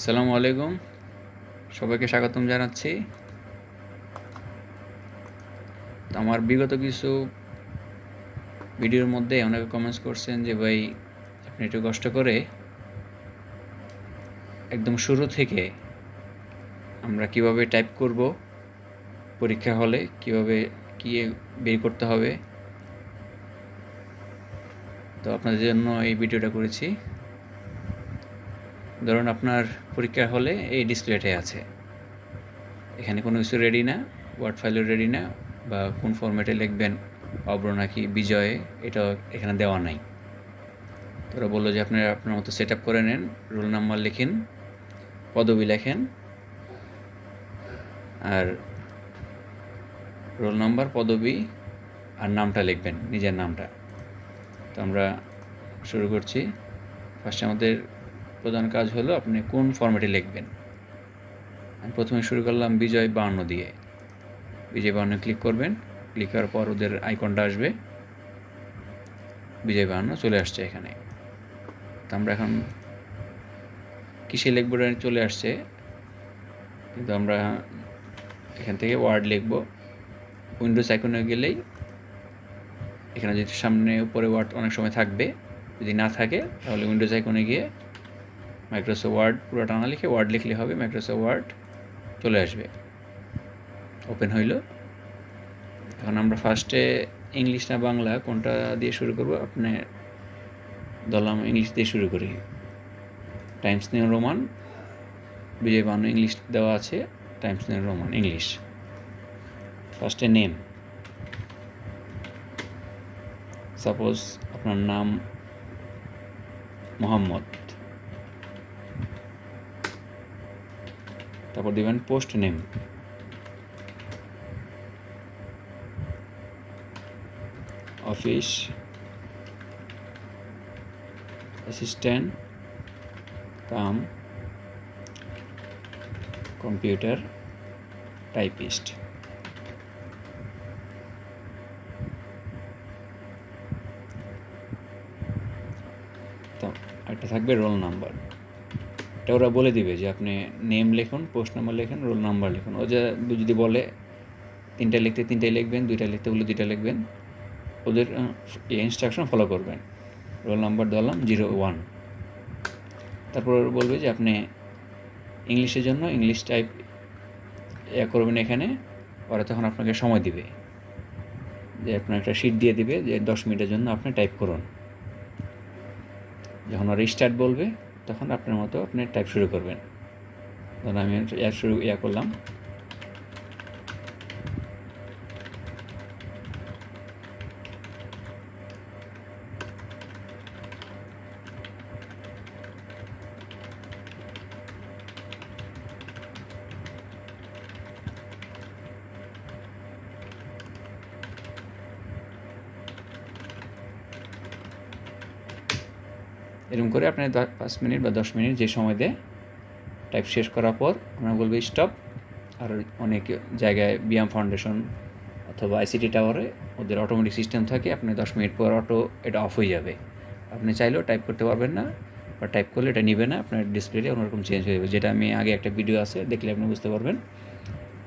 আসসালামু আলাইকুম। সবাইকে স্বাগতম জানাচ্ছি। আমার বিগত কিছু ভিডিওর মধ্যে অনেকে কমেন্টস করছেন যে, ভাই, আপনি একটু কষ্ট করে একদম শুরু থেকে আমরা কীভাবে টাইপ করব পরীক্ষা হলে, কীভাবে কি বের করতে হবে? তো আপনাদের জন্য এই ভিডিওটা করেছি। ধরুন আপনার পরীক্ষা হলে এই ডিসপ্লেটাই আছে। এখানে কোনো কিছু রেডি না ওয়ার্ড ফাইলও রেডি না, বা কোন ফরম্যাটে লিখবেন, অব্র নাকি বিজয়ে এটা এখানে দেওয়া নাই। তোরা বলল যে আপনারা আপনার মতো সেট আপ করে নেন রোল নাম্বার লিখেন, পদবি লেখেন, আর রোল নাম্বার পদবি, আর নামটা লিখবেন, নিজের নামটা। তো আমরা শুরু করছি। ফার্স্টে আমাদের প্রধান কাজ হলো আপনি কোন ফরম্যাটে লিখবেন? আমি প্রথমে শুরু করলাম বিজয় বান্ন দিয়ে। বিজয় বান্ন ক্লিক করবেন। ক্লিক করার পর ওদের আইকনটা আসবে। বিজয় বান্ন চলে আসছে এখানে। তো আমরা এখন কিসে লিখব চলে আসছে। কিন্তু আমরা এখান থেকে ওয়ার্ড লিখব। উইন্ডোজ আইকনে গেলেই এখানে যদি সামনে উপরে ওয়ার্ড অনেক সময় থাকবে, যদি না থাকে, তাহলে উইন্ডোজ আইকনে গিয়ে মাইক্রোসফট ওয়ার্ড পুরোটা না লিখে ওয়ার্ড লিখলে হবে মাইক্রোসফট ওয়ার্ড চলে আসবে। ওপেন হইল। এখন আমরা ফার্স্টে ইংলিশ না বাংলা, কোনটা দিয়ে শুরু করব? আপনি ধরলাম ইংলিশ দিয়ে শুরু করি। টাইমস নিউ রোমান বিজয় বান্ন ইংলিশ দেওয়া আছে টাইমস নিউ রোমান ইংলিশ ফার্স্টে নেম সাপোজ আপনার নাম মোহাম্মদ। তারপর দিবেন post name office assistant cum computer typist একটা থাকবে রোল নাম্বার এটা ওরা বলে দিবে যে আপনি নেম লিখুন পোস্ট নাম্বার লিখুন রোল নাম্বার লিখুন। ও যে যদি বলে, তিনটা লিখতে তিনটাই লিখবেন, দুইটা লিখতে বলে দুইটা লিখবেন, ওদের ইনস্ট্রাকশন ফলো করবেন। রোল নাম্বার ধরলাম জিরো ওয়ান তারপর বলবে যে আপনি ইংলিশের জন্য ইংলিশ টাইপ ইয়া করবেন এখানে, ওরা তখন আপনাকে সময় দিবে। যে আপনার একটা শিট দিয়ে দিবে যে দশ মিনিটের জন্য আপনি টাইপ করুন। যখন ওরা স্টার্ট বলবে তখন আপনার মতো আপনি টাইপ শুরু করবেন। ধরুন আমি ইয়া শুরু ইয়া করলাম। এরকম করে আপনি দ- পাঁচ মিনিট বা দশ মিনিট যে সময় দেয় টাইপ শেষ করার পর আমরা বলব স্টপ আর অনেক জায়গায় বিয়াম ফাউন্ডেশন অথবা আইসিটি টাওয়ারে ওদের অটোমেটিক সিস্টেম থাকে, আপনি দশ মিনিট পর অটো এটা অফ হয়ে যাবে। আপনি চাইলেও টাইপ করতে পারবেন না, বা টাইপ করলে এটা নিবে না, আপনার ডিসপ্লেতে অন্যরকম চেঞ্জ হয়ে যাবে। যেটা আমি আগে একটা ভিডিও আছে, দেখলে আপনি বুঝতে পারবেন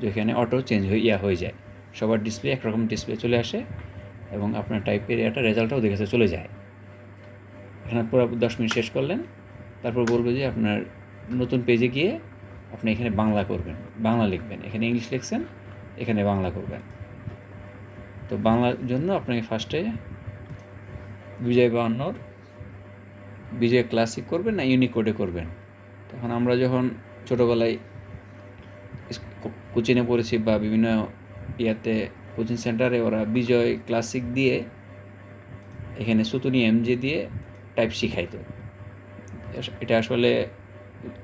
যে এখানে অটো চেঞ্জ হয়ে, ইয়া হয়ে যায়। সবার ডিসপ্লে একরকম ডিসপ্লে চলে আসে এবং আপনার টাইপের একটা রেজাল্টটাও ওদের কাছে চলে যায়। এখানে পুরো দশ মিনিট শেষ করলেন, তারপর বলবে যে আপনার নতুন পেজে গিয়ে আপনি এখানে বাংলা করবেন, বাংলা লিখবেন, এখানে ইংলিশ লিখছেন, এখানে বাংলা করবেন। তো বাংলার জন্য আপনাকে ফার্স্টে বিজয় বাহান্নর বিজয় ক্লাসিক করবেন না ইউনিকোডে করবেন। তখন আমরা যখন ছোটোবেলায় কোচিংয়ে পড়েছি বা বিভিন্ন ইয়াতে কোচিং সেন্টারে ওরা বিজয় ক্লাসিক দিয়ে এখানে সুতুনি এমজি দিয়ে টাইপ শিখাইতো। এটা আসলে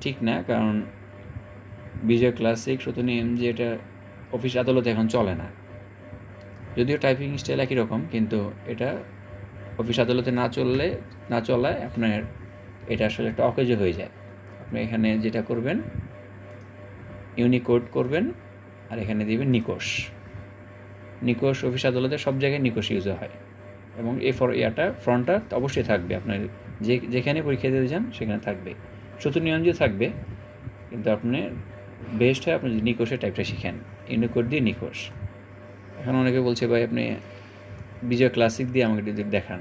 ঠিক না, কারণ বিজয় ক্লাসিক সুতুনি এমজি এটা অফিস আদালতে এখন চলে না। যদিও টাইপিং স্টাইল একই রকম, কিন্তু এটা অফিস আদালতে না চললে, না চলায় আপনার এটা আসলে একটা অকেজো হয়ে যায়। আপনি এখানে যেটা করবেন ইউনিকোড করবেন, আর এখানে দিবেন নিকোষ নিকোষ অফিস আদালতে সব জায়গায় নিকোষ ইউজ হয়। এবং এ ফর ইয়াটা ফ্রন্টটা অবশ্যই থাকবে। আপনার যে যেখানে পরীক্ষা দিতে চান, সেখানে থাকবে। শুধু নিয়ঞ্জিত থাকবে, কিন্তু আপনি বেস্ট হয় আপনি যদি নিকোষে টাইপটা শিখেন। ইউনিকোড দিয়ে নিকোষ এখন অনেকে বলছে, ভাই, আপনি বিজয় ক্লাসিক দিয়ে আমাকে যদি দেখান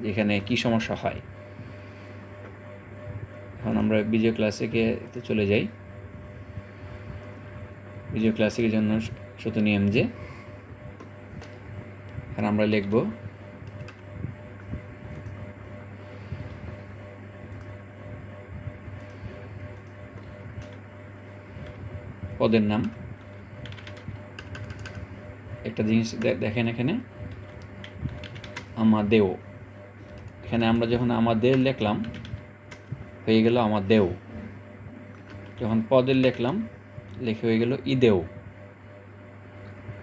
যে এখানে কী সমস্যা হয়? এখন আমরা বিজয় ক্লাসিকে চলে যাই। বিজয় ক্লাসিকের জন্য শুধু নিয়ম যে। এখন আমরা লিখব পদের নাম। একটা জিনিস দেখেন এখানে। আমাদেও। এখানে আমরা যখন আমাদের লিখলাম, হয়ে গেল আমাদেও। যখন পদের লিখলাম, লিখে হয়ে গেল ইদেও।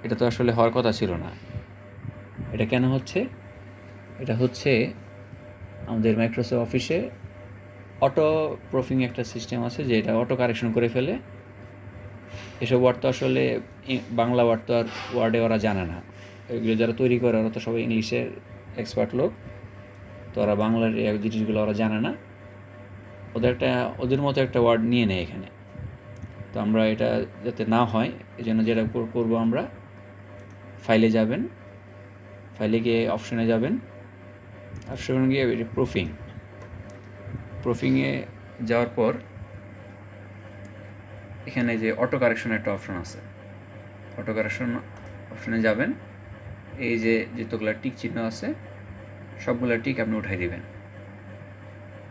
এটা তো আসলে হওয়ার কথা ছিল না। এটা কেন হচ্ছে? এটা হচ্ছে আমাদের মাইক্রোসফট অফিসে অটো প্রুফিং একটা সিস্টেম আছে, যে এটা অটো কারেকশন করে ফেলে এসব ওয়ার্ড তো আসলে বাংলা ওয়ার্ড তো আর ওয়ার্ডে ওরা জানে না। এগুলো যারা তৈরি করে, ওরা তো সবাই ইংলিশের এক্সপার্ট লোক। তো ওরা বাংলার এই জিনিসগুলো ওরা জানে না। ওদের একটা, ওদের মতো একটা ওয়ার্ড নিয়ে নেয় এখানে। তো আমরা এটা যাতে না হয় এই জন্য যেটা কর- করব আমরা ফাইলে যাবেন। ফাইলে গিয়ে অপশনে যাবেন। অপশনে গিয়ে প্রুফিং প্রুফিংয়ে যাওয়ার পর এখানে যে অটো কারেকশন একটা অপশন আছে। অটো কারেকশন অপশনে যাবেন। এই যে যতগুলো টিক চিহ্ন আছে, সবগুলো টিক আপনি উঠাই দিবেন।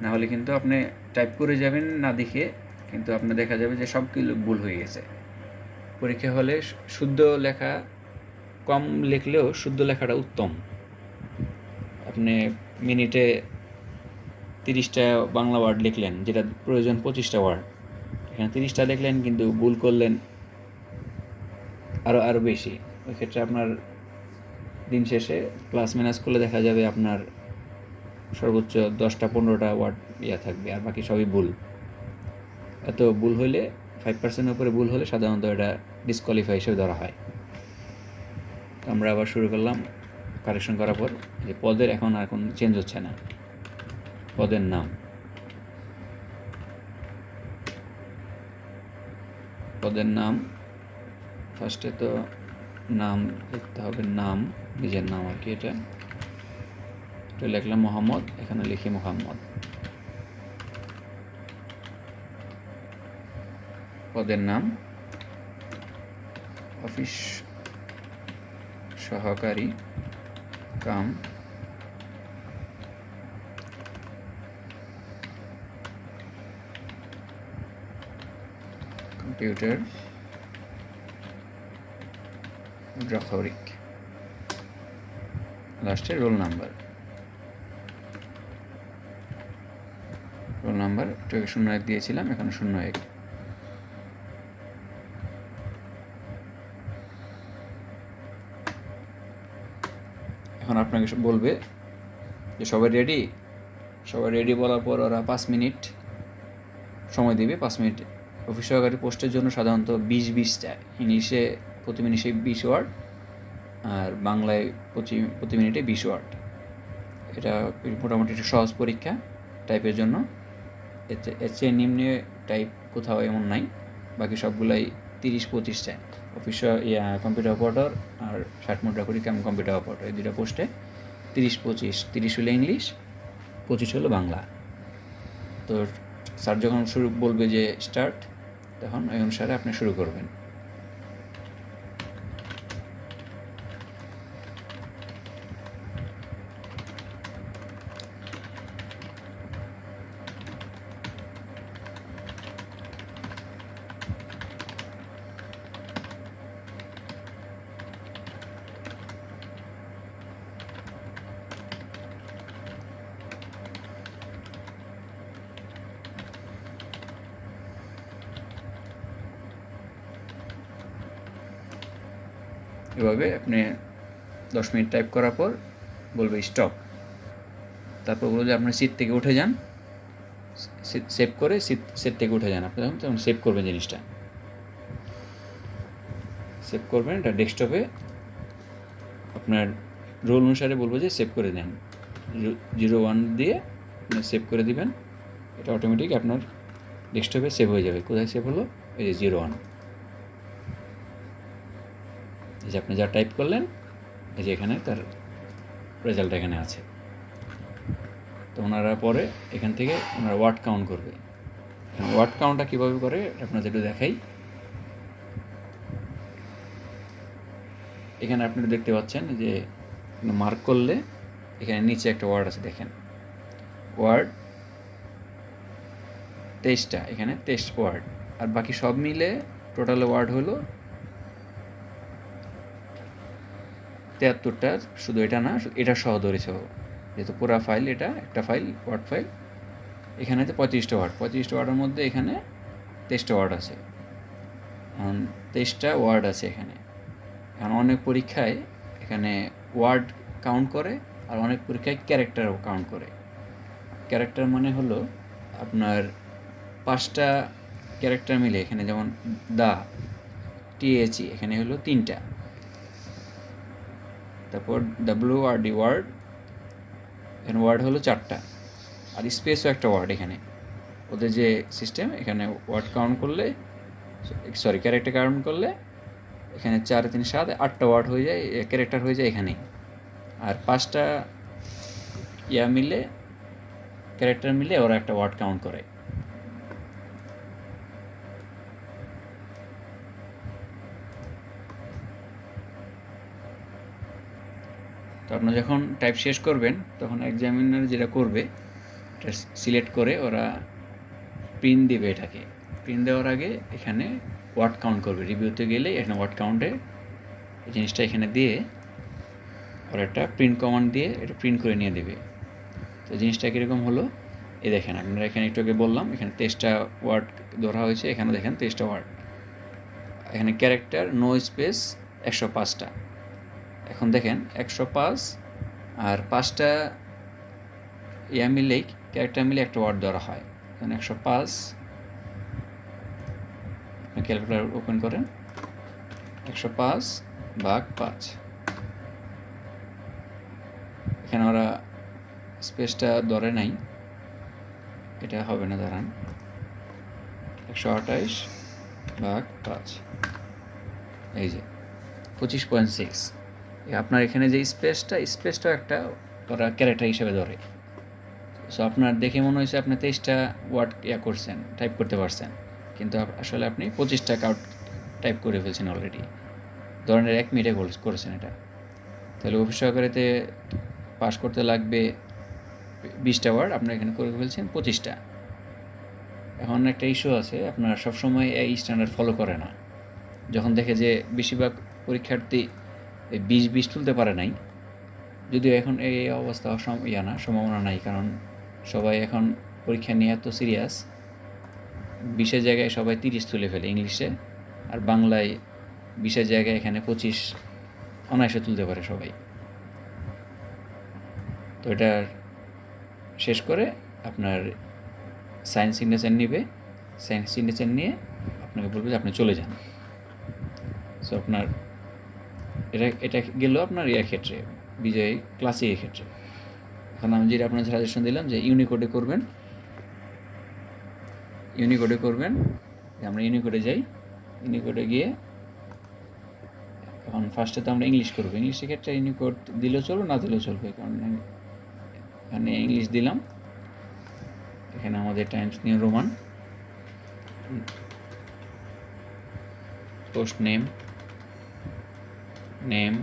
না হলে কিন্তু আপনি টাইপ করে যাবেন না দেখে কিন্তু আপনার দেখা যাবে যে সব কিছু ভুল হয়ে গেছে। পরীক্ষা হলে শুদ্ধ লেখা, কম লিখলেও শুদ্ধ লেখাটা উত্তম। আপনি মিনিটে তিরিশটা বাংলা ওয়ার্ড লিখলেন, যেটা প্রয়োজন পঁচিশটা ওয়ার্ড এখানে তিরিশটা লিখলেন কিন্তু ভুল করলেন আরও আরও বেশি। ওই ক্ষেত্রে আপনার দিন শেষে প্লাস মাইনাস করলে দেখা যাবে আপনার সর্বোচ্চ দশটা, পনেরোটা ওয়ার্ড ইয়া থাকবে, আর বাকি সবই ভুল। এত ভুল হইলে ফাইভ পার্সেন্টের উপরে ভুল হলে সাধারণত এটা ডিসকোয়ালিফাই হিসেবে ধরা হয়। আমরা আবার শুরু করলাম কারেকশন করার পর, যে পদের এখন আর এখন চেঞ্জ হচ্ছে না। পদের নাম। পদের নাম। ফার্স্টে তো নাম লিখতে হবে, নাম, নিজের নাম আর কি এটা। এটা লিখলাম মোহাম্মদ, এখানে লিখি মোহাম্মদ। পদের নাম, অফিস সহকারী কাম কম্পিউটার। গ্রাফরিক। লাস্টে রোল নাম্বার। রোল নাম্বার এটাকে শূন্য এক দিয়েছিলাম, এখানে শূন্য এক। এখন আপনাকে বলবে যে সবাই রেডি সবাই রেডি বলার পর ওরা পাঁচ মিনিট সময় দিবে, পাঁচ মিনিট অফিস সহকারী পোস্টের জন্য সাধারণত বিশ বিশটা ইংলিশে প্রতি মিনিটে বিশ ওয়ার্ড আর বাংলায় প্রতি প্রতি মিনিটে বিশ ওয়ার্ড। এটা মোটামুটি একটা সহজ পরীক্ষা টাইপের জন্য। এর চেয়ে- নিম্নে টাইপ কোথাও এমন নাই। বাকি সবগুলাই তিরিশ পঁচিশটা অফিস কম্পিউটার অপারেটর আর ষাট মুদ্রা করি কেমন কম্পিউটার অপারেটর। এই দুটো পোস্টে তিরিশ পঁচিশ। তিরিশ হলো ইংলিশ, পঁচিশ হলো বাংলা। তো স্যার যখন শুরু বলবে যে স্টার্ট তখন ওই অনুসারে আপনি শুরু করবেন। এভাবে আপনি দশ মিনিট টাইপ করার পর বলবে স্টপ তারপর বলব যে আপনার সিট থেকে উঠে যান। সেভ করে সিট সেট থেকে উঠে যান। আপনি তখন তখন সেভ করবেন জিনিসটা। সেভ করবেন, এটা ডেস্কটপে আপনার রোল অনুসারে বলব যে সেভ করে দেন। জিরো ওয়ান দিয়ে আপনি সেভ করে দিবেন। এটা অটোমেটিক আপনার ডেস্কটপে সেভ হয়ে যাবে। কোথায় সেভ হলো? এই যে জিরো ওয়ান এই যে আপনি যা টাইপ করলেন, এই যে এখানে তার রেজাল্ট এখানে আছে। তো ওনারা পরে এখান থেকে ওনারা ওয়ার্ড কাউন্ট করবে। ওয়ার্ড কাউন্টটা কীভাবে করে, আপনাদের একটু দেখাই। এখানে আপনি দেখতে পাচ্ছেন যে মার্ক করলে এখানে নিচে একটা ওয়ার্ড আছে, দেখেন। ওয়ার্ড তেইশটা এখানে তেইশ ওয়ার্ড আর বাকি সব মিলে টোটাল ওয়ার্ড হলো তেহাত্তরটা শুধু এটা না এটা সহ ধরেছে। যেহেতু পুরা ফাইল এটা, একটা ফাইল ওয়ার্ড ফাইল এখানে তো পঁয়ত্রিশটা ওয়ার্ড পঁয়ত্রিশটা ওয়ার্ডের মধ্যে এখানে তেইশটা ওয়ার্ড আছে। তেইশটা ওয়ার্ড আছে এখানে। এখন অনেক পরীক্ষায় এখানে ওয়ার্ড কাউন্ট করে আর অনেক পরীক্ষায় ক্যারেক্টারও কাউন্ট করে। ক্যারেক্টার মানে হলো আপনার পাঁচটা ক্যারেক্টার মিলে, এখানে যেমন দা টিএচই এখানে হলো তিনটা। তারপর ডাব্লিউ আর ডি ওয়ার্ড এখানে ওয়ার্ড হলো চারটা। আর স্পেসও একটা ওয়ার্ড এখানে। ওদের যে সিস্টেম এখানে ওয়ার্ড কাউন্ট করলে সরি ক্যারেক্টার কাউন্ট করলে, এখানে চার, তিন, সাত, আটটা ওয়ার্ড হয়ে যায় ক্যারেক্টার হয়ে যায় এখানেই। আর পাঁচটা ইয়া মিলে ক্যারেক্টার মিলে ওরা একটা ওয়ার্ড কাউন্ট করে। তো আপনার যখন টাইপ শেষ করবেন, তখন এক্সামিনার যেটা করবে, এটা সিলেক্ট করে ওরা প্রিন্ট দেবে এটাকে। প্রিন্ট দেওয়ার আগে এখানে ওয়ার্ড কাউন্ট করবে। রিভিউতে গেলে এখানে ওয়ার্ড কাউন্টে জিনিসটা এখানে দিয়ে ওরা একটা প্রিন্ট কমান্ড দিয়ে এটা প্রিন্ট করে নিয়ে দেবে। তো জিনিসটা কীরকম হলো? এ দেখেন, আপনারা এখানে একটু আগে বললাম, এখানে তেইশটা ওয়ার্ড ধরা হয়েছে, এখানে দেখেন তেইশটা ওয়ার্ড এখানে ক্যারেক্টার নো স্পেস একশো পাঁচটা। এখন দেখেন, একশো পাঁচ আর পাঁচটা ইয়া মিলেই ক্যারেক্টার মিলে একটা ওয়ার্ড ধরা হয়। এখন একশো পাঁচ। ক্যালকুলেটার ওপেন করেন। একশো পাঁচ ভাগ পাঁচ। এখানে ওরা স্পেসটা ধরে নাই। এটা হবে না দাঁড়ান একশো আঠাইশ ভাগ পাঁচ। এই যে, পঁচিশ পয়েন্ট সিক্স। আপনার এখানে যে স্পেসটা স্পেসটাও একটা ওরা ক্যারেক্টার হিসেবে ধরে। সো আপনার দেখে মনে হয়েছে আপনি তেইশটা ওয়ার্ড ইয়া করছেন টাইপ করতে পারছেন। কিন্তু আসলে আপনি পঁচিশটা কাউট টাইপ করে ফেলছেন অলরেডি ধরনের এক মিনিটে গোল করেছেন এটা। তাহলে অফিস সহকারীতে পাস করতে লাগবে বিশটা ওয়ার্ড আপনার এখানে করে ফেলছেন পঁচিশটা। এখন একটা ইস্যু আছে, আপনার সবসময় এই স্ট্যান্ডার্ড ফলো করে না। যখন দেখে যে বেশিরভাগ পরীক্ষার্থী এই বিশ বিশ তুলতে পারে নাই। যদিও এখন এই অবস্থা অসম- ইয়া না, সম্ভাবনা নাই, কারণ সবাই এখন পরীক্ষা নিয়ে এত সিরিয়াস বিশের জায়গায় সবাই তিরিশ তুলে ফেলে ইংলিশে, আর বাংলায় বিশের জায়গায় এখানে পঁচিশ, অনায়াসে তুলতে পারে সবাই। তো এটা শেষ করে আপনার সায়েন্স সিগনেচার নিবে। সায়েন্স সিগনেচার নিয়ে আপনাকে বলবে যে আপনি চলে যান। সো আপনার এটা এটা গেল আপনার ইয়ার ক্ষেত্রে, বিজয় ক্লাসিকের ক্ষেত্রে। এখন আমি যেটা আপনার সাজেশন দিলাম যে ইউনিকোডে করবেন ইউনিকোডে করবেন, আমরা ইউনিকোডে যাই ইউনিকোডে গিয়ে, এখন ফার্স্টে তো আমরা ইংলিশ করব। ইংলিশের ক্ষেত্রে ইউনিকোড দিলেও চলবে, না দিলেও চলবে? কারণ এখানে ইংলিশ দিলাম। এখানে আমাদের Times New Roman post name name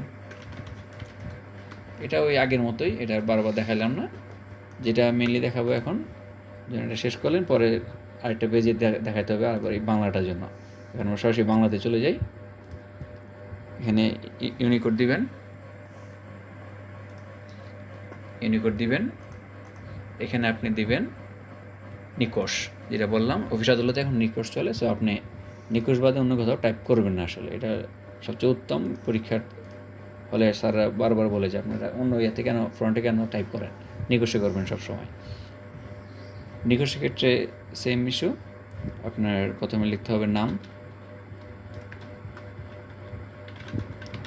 এটা ওই আগের মতোই, এটা আর বারবার দেখালাম না। যেটা মেনলি দেখাবো এখন, যেন এটা শেষ করলেন, পরে আরেকটা পেজে দেখাতে হবে আবার এই বাংলাটার জন্য। এখন আমরা সরাসরি বাংলাতে চলে যাই। এখানে ইউনিকোড দিবেন। ইউনিকোড দিবেন। এখানে আপনি দিবেন নিকোষ যেটা বললাম। অফিস আদালতে এখন নিকোষ চলে সো আপনি নিকোষ বাদে অন্য কোথাও টাইপ করবেন না আসলে। এটা সবচেয়ে উত্তম পরীক্ষার হলে স্যাররা বারবার বলে যে আপনারা অন্য ইয়েতে কেন ফ্রন্টে কেন টাইপ করেন? নিকোষে করবেন সবসময়। নিকোষের ক্ষেত্রে সেম ইস্যু আপনার প্রথমে লিখতে হবে নাম।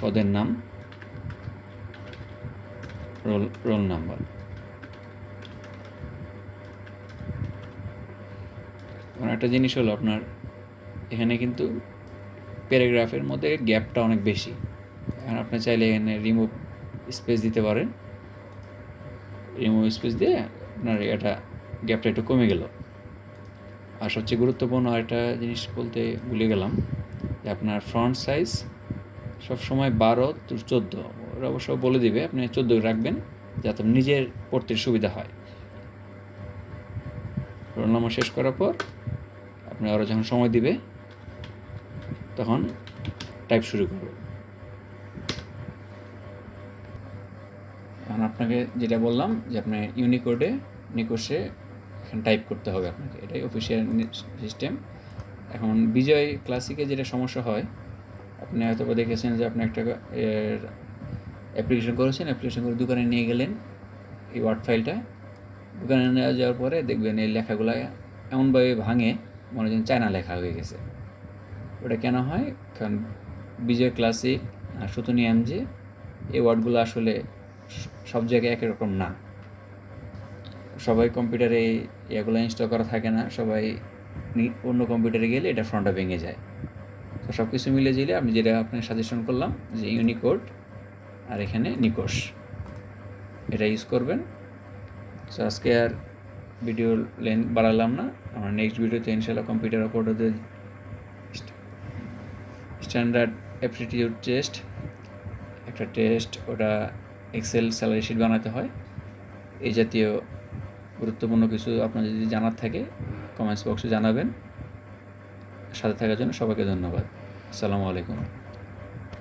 পদের নাম। Roll roll number. একটা জিনিস হলো আপনার, এখানে কিন্তু প্যারাগ্রাফের মধ্যে গ্যাপটা অনেক বেশি। এখন আপনি চাইলে এখানে রিমুভ স্পেস দিতে পারেন। রিমুভ স্পেস দিয়ে আপনার এটা গ্যাপটা একটু কমে গেল। আর সবচেয়ে গুরুত্বপূর্ণ একটা জিনিস বলতে ভুলে গেলাম, যে আপনার ফ্রন্ট সাইজ সবসময় বারো চোদ্দ। ওরা অবশ্য বলে দিবে, আপনি চোদ্দ রাখবেন যাতে নিজের পড়তে সুবিধা হয়। রোল নম্বর শেষ করার পর আপনি আরও যখন সময় দিবে তখন টাইপ শুরু করবে। এখন আপনাকে যেটা বললাম যে আপনি ইউনিকোডে নিকোষে এখানে টাইপ করতে হবে আপনাকে। এটাই অফিসিয়াল সিস্টেম এখন বিজয় ক্লাসিকে যেটা সমস্যা হয়, আপনি হয়তো দেখেছেন যে আপনি একটা অ্যাপ্লিকেশন করেছেন অ্যাপ্লিকেশন করে দোকানে নিয়ে গেলেন এই ওয়ার্ড ফাইলটা দোকানে নিয়ে যাওয়ার পরে দেখবেন এই লেখাগুলো এমনভাবে ভাঙে, মনে হয় চায়না লেখা হয়ে গেছে। ওটা কেন হয়? কারণ বিজয় ক্লাসিক আর সুতনি এমজি এই ওয়ার্ডগুলো আসলে সব জায়গায় একই রকম না। সবাই কম্পিউটারে এগুলো ইনস্টল করা থাকে না, সবাই অন্য কম্পিউটারে গেলে এটা ফ্রন্টটা ভেঙে যায়। তো সব কিছু মিলে জিলে আমি যেটা আপনাকে সাজেশন করলাম যে ইউনিকোড আর এখানে নিকোষ। এটা ইউজ করবেন। সো আজকে আর ভিডিও লেন্থ বাড়ালাম না। আমরা নেক্সট ভিডিওতে ইনশাল্লাহ কম্পিউটার অপারেটরদের স্ট্যান্ডার্ড অ্যাপটিটিউড টেস্ট একটা টেস্ট ওটা এক্সেল স্যালারি শিট বানাতে হয়। এই জাতীয় গুরুত্বপূর্ণ কিছু আপনার যদি জানার থাকে কমেন্টস বক্সে জানাবেন। সাথে থাকার জন্য সবাইকে ধন্যবাদ। আসসালামু আলাইকুম।